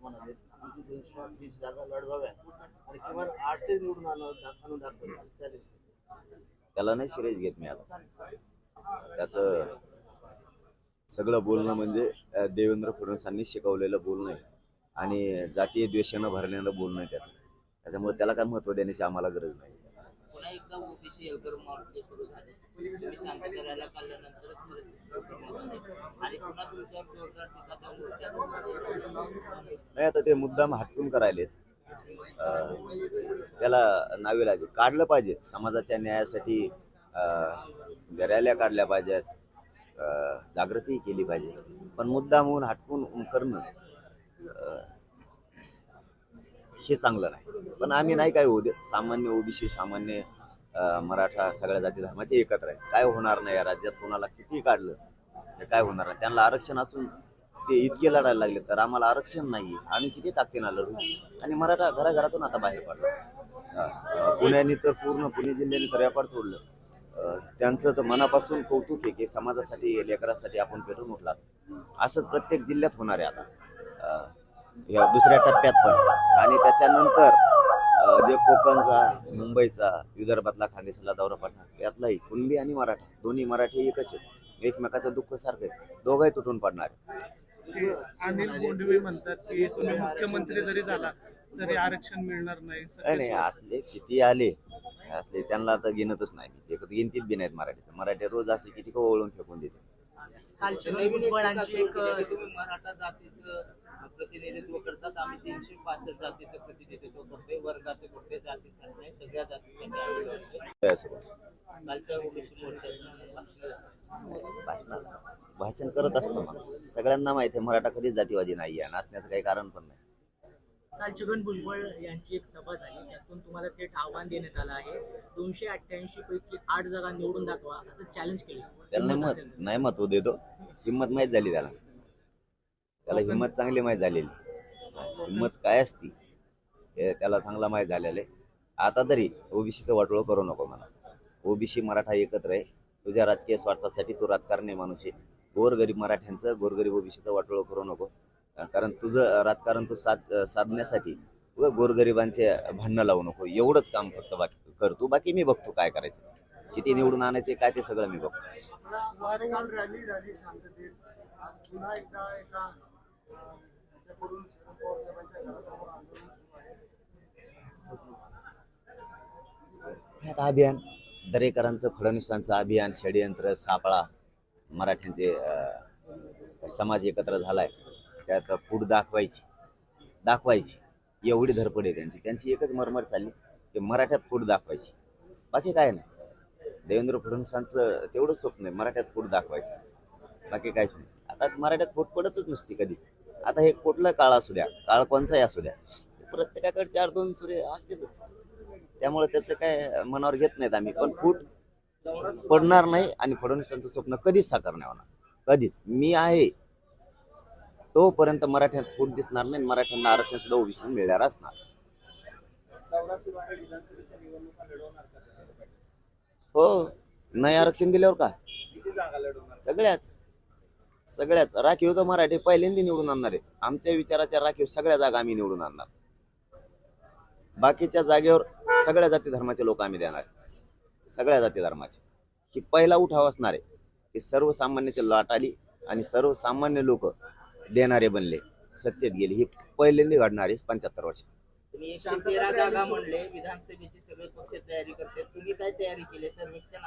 असं म्हणाले आमची दोनशे वीस जागा लढवाव्या आणि किमान आठ तरी निवडून आणून असं चॅलेंज त्याला नाही सिरियस घेत मी आता. त्याचं सगळं बोलणं म्हणजे देवेंद्र फडणवीसांनी शिकवलेलं बोलणं आहे. आणि जातीय द्वेषानं भरलेलं बोलणं आहे त्याचं. त्याच्यामुळे त्याला काय महत्त्व देण्याची आम्हाला गरज नाही. आणि पुन्हा तुमच्यावर जोरदार टीका नाही आता ते मुद्दाम हटकून करायलेत. त्याला नावेलाज काढलं पाहिजे. समाजाच्या न्यायासाठी गऱ्याल्या काढल्या पाहिजेत. अं, जागृती केली पाहिजे. पण मुद्दाम होऊन हटकून करणं हे चांगलं नाही. पण आम्ही नाही काय होऊ देत. सामान्य ओबीसी सामान्य मराठा सगळ्या जाती धर्माचे एकत्र आहेत. काय होणार नाही या राज्यात? कोणाला किती काढलं? ते काय होणार नाही? त्यांना आरक्षण असून ते इतके लढायला लागले तर आम्हाला आरक्षण नाही आम्ही किती ताकदीनं लढू? आणि मराठा घराघरातून आता बाहेर पडला. पुण्याने तर पूर्ण पुणे जिल्ह्याने तर व्यापार तोडलं. त्यांचं तर मनापासून कौतुक आहे की समाजासाठी लेकरासाठी आपण पेटून उठला असंच प्रत्येक जिल्ह्यात होणार आहे आता. या दुसऱ्या टप्प्यात पण. आणि त्याच्यानंतर जे कोकणचा मुंबईचा विदर्भातला खानदेशाला दौरा पडणार यातलाही कुणबी आणि मराठा दोन्ही मराठी एकच आहेत. एकमेकाचं दुःख सारखं आहे दोघंही तुटून पडणार आहेत. अनिल बोंडवे म्हणतात की तुम्ही मुख्यमंत्री जरी झाला तरी आरक्षण मिळणार नाही. नाही नाही असले किती आले असले त्यांना आता गिनतच नाही. ते कधी गिनतीत बी नाहीत मराठीत मराठी रोज असे किती का ओळून फेकून देते कालच्या भुजबळांची एक तुम्ही मराठा जातीचं प्रतिनिधित्व करतात. आम्ही तीनशे पासष्ट जातीचं प्रतिनिधित्व करतोय. वर्गाचे कुठले जातीसाठी नाही सगळ्या जातीसाठी आम्ही लढतोय. ते असं बस. कालच्या ओबीसी मोर्चात भाषण करत असतो माणूस सगळ्यांना माहिती आहे मराठा कधीच जातीवादी नाही आहे नसण्याचं काही कारण पण नाही. काल छगन भुजबळ यांची एक सभा झाली. त्यातून तुम्हाला थेट आव्हान देण्यात आलं आहे. दोनशे अठ्ठ्याऐंशी पैकी आठ जागा निवडून दाखवा असं चॅलेंज केलं. त्याला नाही मत. नाही महत्त्व देतो. हिंमत माहीत झाली त्याला. त्याला हिंमत चांगली माहीत झालेली. हिंमत काय असती? हे त्याला चांगला माहीत झालेलं आहे. आता तरी ओबीसीचं वाटोळं करू नको मला ओबीसी मराठा एकत्र आहे. तुझ्या राजकीय स्वार्थासाठी तू राजकारणी माणूस आहे. गोरगरीब मराठ्यांचं गोरगरीब ओबीसीचं वाटोळं करू नको. कारण तुझं राजकारण तू साध साधण्यासाठी व गोरगरिबांचे भांडणं लावू नको. एवढंच काम फक्त बाकी कर तू. बाकी मी बघतो काय करायचं किती निवडून आणायचे काय ते सगळं मी बघतो. अभियान. दरेकरांचं फडणवीसांचं अभियान षडयंत्र सापळा मराठ्यांचे समाज एकत्र झालाय. त्यात फूट दाखवायची दाखवायची. एवढी धरपड आहे त्यांची. त्यांची एकच मरमर चालली की मराठ्यात फूट दाखवायची. बाकी काय नाही. देवेंद्र फडणवीसांचं तेवढं स्वप्न आहे मराठ्यात फूट दाखवायची. बाकी काहीच नाही. आता मराठ्यात फूट पडतच नसती कधीच. आता हे कुठला काळ असू द्या काळ कोणचाही असू द्या. प्रत्येकाकडे चार दोन सूर्य असतीलच. त्यामुळे त्याचं काय मनावर घेत नाहीत आम्ही. पण फूट पडणार नाही आणि फडणवीसांचं स्वप्न कधीच साकार नाही होणार. कधीच. मी आहे. तोपर्यंत मराठ्यात फूट दिसणार नाही मराठ्यांना आरक्षण सुद्धा ओबीसी मिळणार असणार. हो. नाही आरक्षण दिल्यावर का? सगळ्याच. सगळ्याच. राखीव तर मराठी पहिल्यांदा निवडून आणणार आहेत. आमच्या विचाराच्या राखीव सगळ्या जागा आम्ही निवडून आणणार. बाकीच्या जागेवर सगळ्या जाती धर्माचे लोक आम्ही देणार सगळ्या जाती धर्माचे ही पहिला उठाव असणार आहे. की सर्वसामान्याची लाट आली आणि सर्वसामान्य लोक देणारे बनले. सत्तेत गेले. ही पहिल्यांदा घडणार आहे पंच्याहत्तर वर्ष. म्हणले विधानसभेची सगळे पक्ष तयारी करते. तुम्ही काय तयारी केली? सर्वेक्षण